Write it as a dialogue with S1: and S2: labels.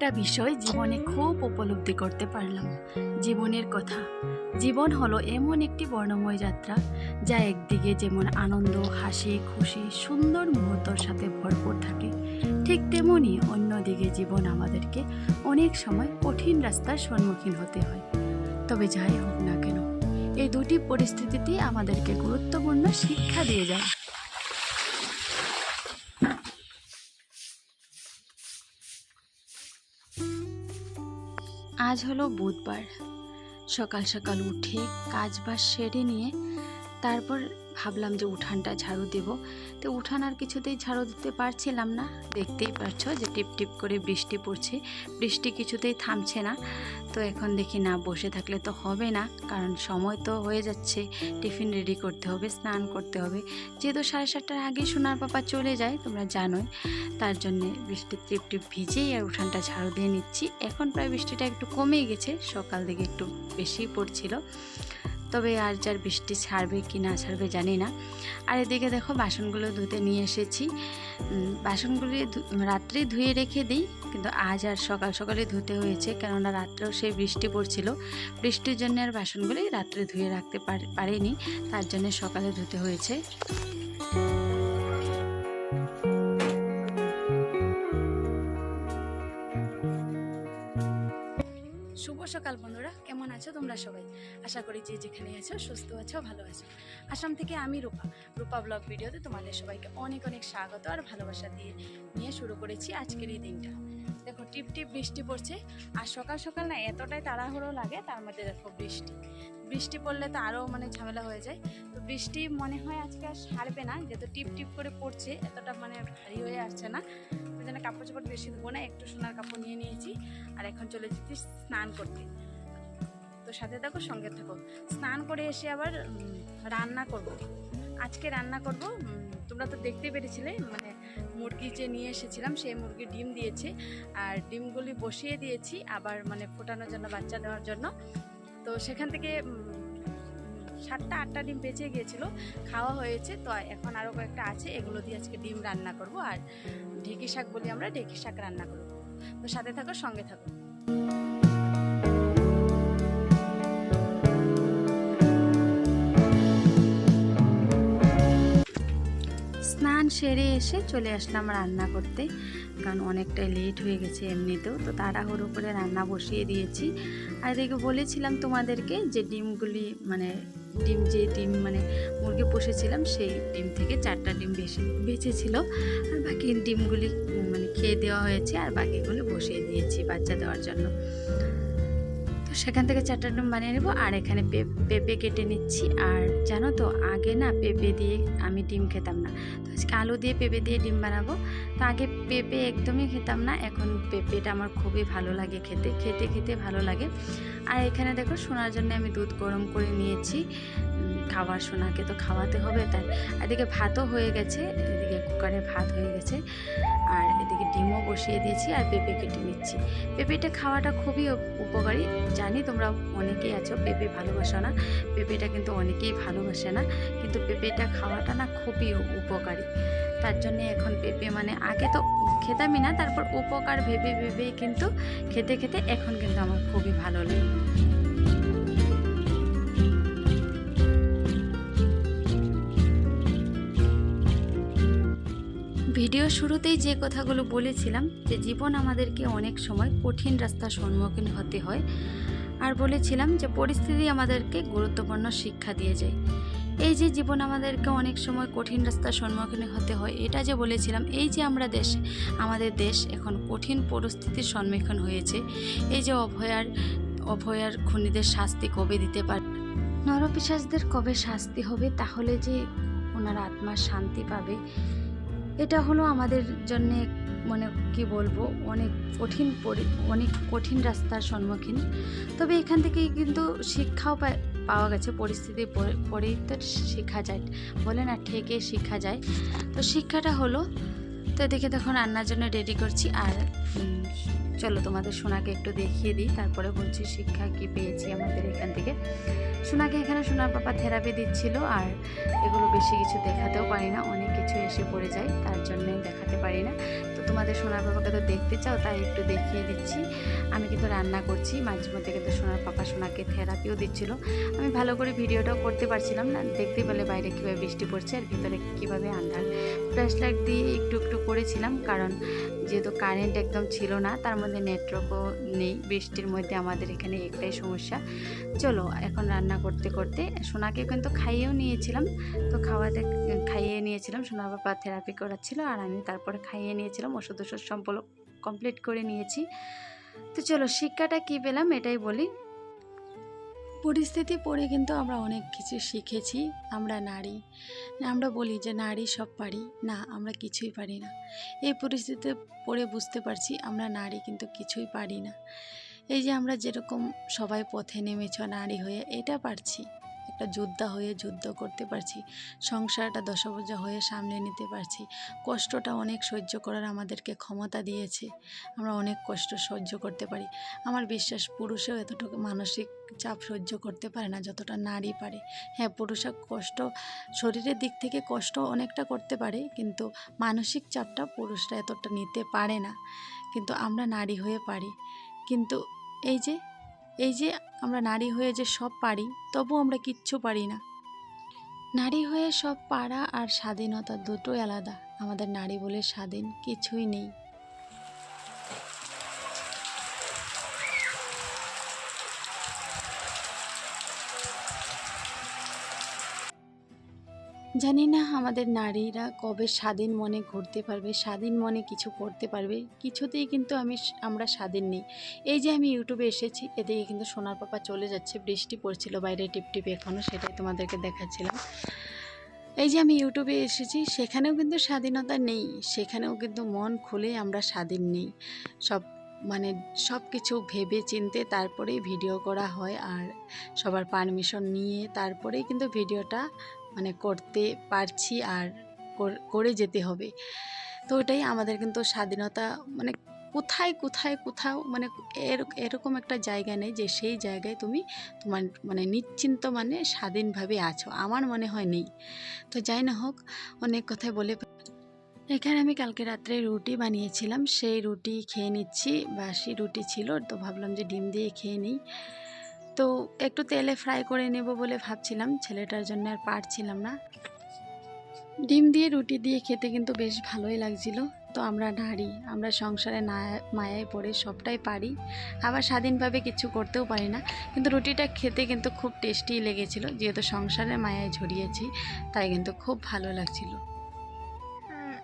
S1: একটা বিষয় জীবনে খুব উপলব্ধি করতে পারলাম। জীবনের কথা। জীবন হলো এমন একটি বর্ণময় যাত্রা, যা একদিকে যেমন আনন্দ, হাসি, খুশি, সুন্দর মুহূর্তর সাথে ভরপুর থাকে, ঠিক তেমনই অন্যদিকে জীবন আমাদেরকে অনেক সময় কঠিন রাস্তার সম্মুখীন হতে হয়। তবে যাই হোক না কেন, এই দুটি পরিস্থিতিতেই আমাদেরকে গুরুত্বপূর্ণ শিক্ষা দিয়ে যায় আজ হলো বুধবার। সকাল সকাল উঠে কাজ বাজ সেরে নিয়ে তারপর ভাবলাম যে উঠানটা ঝাড়ু দেব। তো উঠান আর কিছুতেই ঝাড়ু দিতে পারছিলাম না। দেখতেই পারছ যে টিপ টিপ করে বৃষ্টি পড়ছে। বৃষ্টি কিছুতেই থামছে না। তো এখন দেখি না, বসে থাকলে তো হবে না। কারণ সময় তো হয়ে যাচ্ছে। টিফিন রেডি করতে হবে, স্নান করতে হবে। যেহেতু সাড়ে সাতটার আগে সোনার পাপা চলে যায়, তোমরা জানোই। তার জন্যে বৃষ্টির টিপ টিপ ভিজেই আর উঠানটা ঝাড়ু দিয়ে নিচ্ছি। এখন প্রায় বৃষ্টিটা একটু কমেই গেছে। সকাল দিকে একটু বেশি পড়ছিল। তবে আর যার বৃষ্টি ছাড়বে কি না ছাড়বে জানি না। আর এদিকে দেখো বাসনগুলো ধুতে নিয়ে এসেছি। বাসনগুলি রাত্রেই ধুয়ে রেখে দিই, কিন্তু আজ আর সকাল সকালে ধুতে হয়েছে, কেননা রাত্রেও সেই বৃষ্টি পড়ছিল। বৃষ্টির জন্য আর বাসনগুলি রাত্রে ধুয়ে রাখতে পার- পারিনি, তার জন্য সকালে ধুতে হয়েছে। শুভ সকাল কেমন আছো তোমরা সবাই। আশা করি যে যেখানে আছো, সুস্থ আছো, ভালো আছো। আসাম থেকে আমি রূপা। রূপা ব্লগ ভিডিওতে তোমাদের সবাইকে অনেক অনেক স্বাগত আর ভালোবাসা দিয়ে নিয়ে শুরু করেছি আজকের এই দিনটা। দেখো, টিপ টিপ বৃষ্টি পড়ছে আর সকাল সকাল না এতটাই তাড়াহুড়ো লাগে, তার মধ্যে দেখো বৃষ্টি। বৃষ্টি পড়লে তো আরও মানে ঝামেলা হয়ে যায়। তো বৃষ্টি মনে হয় আজকে আর ছাড়বে না, যেহেতু টিপ টিপ করে পড়ছে, এতটা মানে ভারী হয়ে আসছে না। ওই জন্য কাপড় চাপড় বেশি দেবো না, একটু সোনার কাপড় নিয়ে নিয়েছি। আর এখন চলে যেতে স্নান করতে। তো সাথে থাকো, সঙ্গে থাকো। স্নান করে এসে আবার রান্না করব। আজকে রান্না করব তোমরা তো দেখতে পেরেছিলে মানে মুরগি যে নিয়ে এসেছিলাম সেই মুরগি ডিম দিয়েছে। আর ডিমগুলি বসিয়ে দিয়েছি, আবার মানে ফোটানোর জন্য, বাচ্চা দেওয়ার জন্য। তো সেখান থেকে সাতটা, আটটা ডিম বেঁচে গিয়েছিল, খাওয়া হয়েছে। তো এখন আরও কয়েকটা আছে, এগুলো দিয়ে আজকে ডিম রান্না করব। আর ঢেঁকি শাক বলি আমরা, ঢেঁকি শাক রান্না করব। তো সাথে থাকো, সঙ্গে থাকো। স্নান সেরে এসে চলে আসলাম রান্না করতে। কারণ অনেকটাই লেট হয়ে গেছে এমনিতেও। তো তাড়াহুড়ো করে রান্না বসিয়ে দিয়েছি। আর এদিকে বলেছিলাম তোমাদেরকে যে ডিমগুলি মানে ডিম যে ডিম মানে মুরগি পুষেছিলাম, সেই ডিম থেকে চারটা ডিম বেশি বেঁচেছিল। আর বাকি ডিমগুলি মানে খেয়ে দেওয়া হয়েছে, আর বাকিগুলো বসিয়ে দিয়েছি বাচ্চা দেওয়ার জন্য। তো সেখান থেকে চারটা ডিম বানিয়ে নেব। আর এখানে পেঁপে কেটে নিচ্ছি। আর জানো তো, আগে না পেঁপে দিয়ে আমি ডিম খেতাম না। তো আজকে আলু দিয়ে পেঁপে দিয়ে ডিম বানাবো। তো আগে পেঁপে একদমই খেতাম না, এখন পেঁপেটা আমার খুবই ভালো লাগে খেতে খেতে খেতে ভালো লাগে। আর এখানে দেখো সোনার জন্য আমি দুধ গরম করে নিয়েছি। খাবার সোনাকে তো খাওয়াতে হবে তাই। এদিকে ভাতও হয়ে গেছে, এদিকে কুকারে ভাত হয়ে গেছে। আর এদিকে ডিমও বসিয়ে দিয়েছি আর পেঁপে কেটে নিচ্ছি। পেঁপেটা খাওয়াটা খুবই উপকারী। জানি তোমরা অনেকেই আছো, পেঁপে ভালোবাসো না। পেঁপেটা কিন্তু অনেকেই ভালোবাসে না। কিন্তু পেঁপেটা খাওয়াটা না খুবই উপকারী। তার জন্য এখন পেঁপে মানে আগে তো খেতামই না, তারপর উপকার ভেবে ভেবেই কিন্তু খেতে খেতে এখন কিন্তু আমার খুবই ভালো লাগে। ভিডিও শুরুতেই যে কথাগুলো বলেছিলাম যে জীবন আমাদেরকে অনেক সময় কঠিন রাস্তার সম্মুখীন হতে হয়, আর বলেছিলাম যে পরিস্থিতি আমাদেরকে গুরুত্বপূর্ণ শিক্ষা দিয়ে যায়। এই যে জীবন আমাদেরকে অনেক সময় কঠিন রাস্তার সম্মুখীন হতে হয়, এটা যে বলেছিলাম, এই যে আমরা দেশ, আমাদের দেশ এখন কঠিন পরিস্থিতির সম্মুখীন হয়েছে। এই যে অভয়ার অভয়ার খুনিদের শাস্তি কবে দিতে পারে, নরপিশাচদের কবে শাস্তি হবে, তাহলে যে ওনার আত্মার শান্তি পাবে, এটা হলো আমাদের জন্য মানে কি বলব, অনেক কঠিন অনেক কঠিন রাস্তার সম্মুখীন। তবে এখান থেকে কিন্তু শিক্ষাও পাওয়া গেছে, পরিস্থিতি পরে- পরেই তো শেখা যায়। বলে না, ঠেকে শেখা যায়। তো শিক্ষাটা হলো, তো দেখে তখন রান্নার জন্য রেডি করছি। আর চলো তোমাদের সোনাকে একটু দেখিয়ে দিই। তারপরে বলছি, শিক্ষা কি পেয়েছি আমাদের এখান থেকে। সোনাকে এখানে সোনার পাপা থেরাপি দিচ্ছিল। আর এগুলো বেশি কিছু দেখাতেও পারি না। অনেক কিছু এসে পড়ে যায়, তার জন্যে দেখাতে পারি না। তো তোমাদের সোনার পাপাকে তো দেখতে চাও, তাই একটু দেখিয়ে দিচ্ছি। আমি কিন্তু রান্না করছি মাঝে মধ্যে কিন্তু সোনার পাপা সোনাকে থেরাপিও দিচ্ছিল। আমি ভালো করে ভিডিওটাও করতে পারছিলাম না দেখতে পেলে বাইরে কীভাবে বৃষ্টি পড়ছে আর ভিতরে কীভাবে আন্ধার। ফ্ল্যাশ লাইট দিয়ে একটু একটু করেছিলাম, কারণ যেহেতু কারেন্ট একদম ছিল না, তার মধ্যে নেটওয়ার্কও নেই, বৃষ্টির মধ্যে আমাদের এখানে একটাই সমস্যা। চলো, এখন রান্না করতে করতে সোনাকে কিন্তু খাইয়েও নিয়েছিলাম। তো খাওয়াতে, খাইয়ে নিয়েছিলাম, সোনা বাবা থেরাপি করাচ্ছিল আর আমি তারপরে খাইয়ে নিয়েছিলাম ওষুধ ওষুধ সম্পূর্ণ কমপ্লিট করে নিয়েছি। তো চলো, শিক্ষাটা কী পেলাম এটাই বলি। পরিস্থিতি পড়ে কিন্তু আমরা অনেক কিছু শিখেছি, আমরা নারী। আমরা বলি যে নারী সব পারি, না, আমরা কিছুই পারি না। এই পরিস্থিতিতে পড়ে বুঝতে পারছি আমরা নারী কিন্তু কিছুই পারি না। এই যে আমরা যেরকম সবাই পথে নেমেছ নারী হয়ে, এটা পারছি। একটা যোদ্ধা হয়ে যুদ্ধ করতে পারছি, সংসারটা দশভুজা হয়ে সামনে নিতে পারছি। কষ্টটা অনেক সহ্য করার আমাদেরকে ক্ষমতা দিয়েছে। আমরা অনেক কষ্ট সহ্য করতে পারি। আমার বিশ্বাস, পুরুষেও এতটুকু মানসিক চাপ সহ্য করতে পারে না যতটা নারী পারে। হ্যাঁ পুরুষের কষ্ট, শরীরের দিক থেকে কষ্ট অনেকটা করতে পারে, কিন্তু মানসিক চাপটা পুরুষরা এতটা নিতে পারে না। কিন্তু আমরা নারী হয়ে পারি। কিন্তু এই যে এই যে আমরা নারী হয়ে যে সব পারি তবু আমরা কিচ্ছু পারি না। নারী হয়ে সব পারা আর স্বাধীনতা দুটোই আলাদা। আমাদের নারী বলে স্বাধীন কিছুই নেই। জানি না আমাদের নারীরা কবে স্বাধীন মনে ঘুরতে পারবে, স্বাধীন মনে কিছু করতে পারবে। কিছুতেই কিন্তু আমি আমরা স্বাধীন নেই। এই যে আমি ইউটিউবে এসেছি, এদিকে কিন্তু সোনার পাপা চলে যাচ্ছে, বৃষ্টি পড়ছিল, বাইরে টিপটিপ এখনও সেটাই তোমাদেরকে দেখাচ্ছিলাম। এই যে আমি ইউটিউবে এসেছি, সেখানেও কিন্তু স্বাধীনতা নেই, সেখানেও কিন্তু মন খুলে আমরা স্বাধীন নেই। সব মানে সব কিছু ভেবে চিনতে তারপরেই ভিডিও করা হয়, আর সবার পারমিশন নিয়ে তারপরেই কিন্তু ভিডিওটা মানে করতে পারছি আর করে যেতে হবে। তো ওটাই আমাদের কিন্তু স্বাধীনতা মানে কোথায় কোথায়, কোথাও মানে এর- এরকম একটা জায়গা নেই যে সেই জায়গায় তুমি তোমার মানে নিশ্চিন্ত মানে স্বাধীনভাবে আছো। আমার মনে হয় নেই। তো যাই না হোক, অনেক কথাই বলে এখানে আমি কালকে রাত্রে রুটি বানিয়েছিলাম। সেই রুটি খেয়ে নিচ্ছি। বাসি রুটি ছিল, তো ভাবলাম যে ডিম দিয়ে খেয়ে নিই। তো একটু তেলে ফ্রাই করে নেব বলে ভাবছিলাম, ছেলেটার জন্য আর পারছিলাম না। ডিম দিয়ে রুটি দিয়ে খেতে কিন্তু বেশ ভালোই লাগছিল। তো আমরা নারী আমরা সংসারে না, মায়ায় পড়ে সবটাই পারি। আবার স্বাধীনভাবে কিছু করতেও পারি না। কিন্তু রুটিটা খেতে কিন্তু খুব টেস্টি লেগেছিল। যেহেতু সংসারে মায়ায় ঝরিয়েছি, তাই কিন্তু খুব ভালো লাগছিল।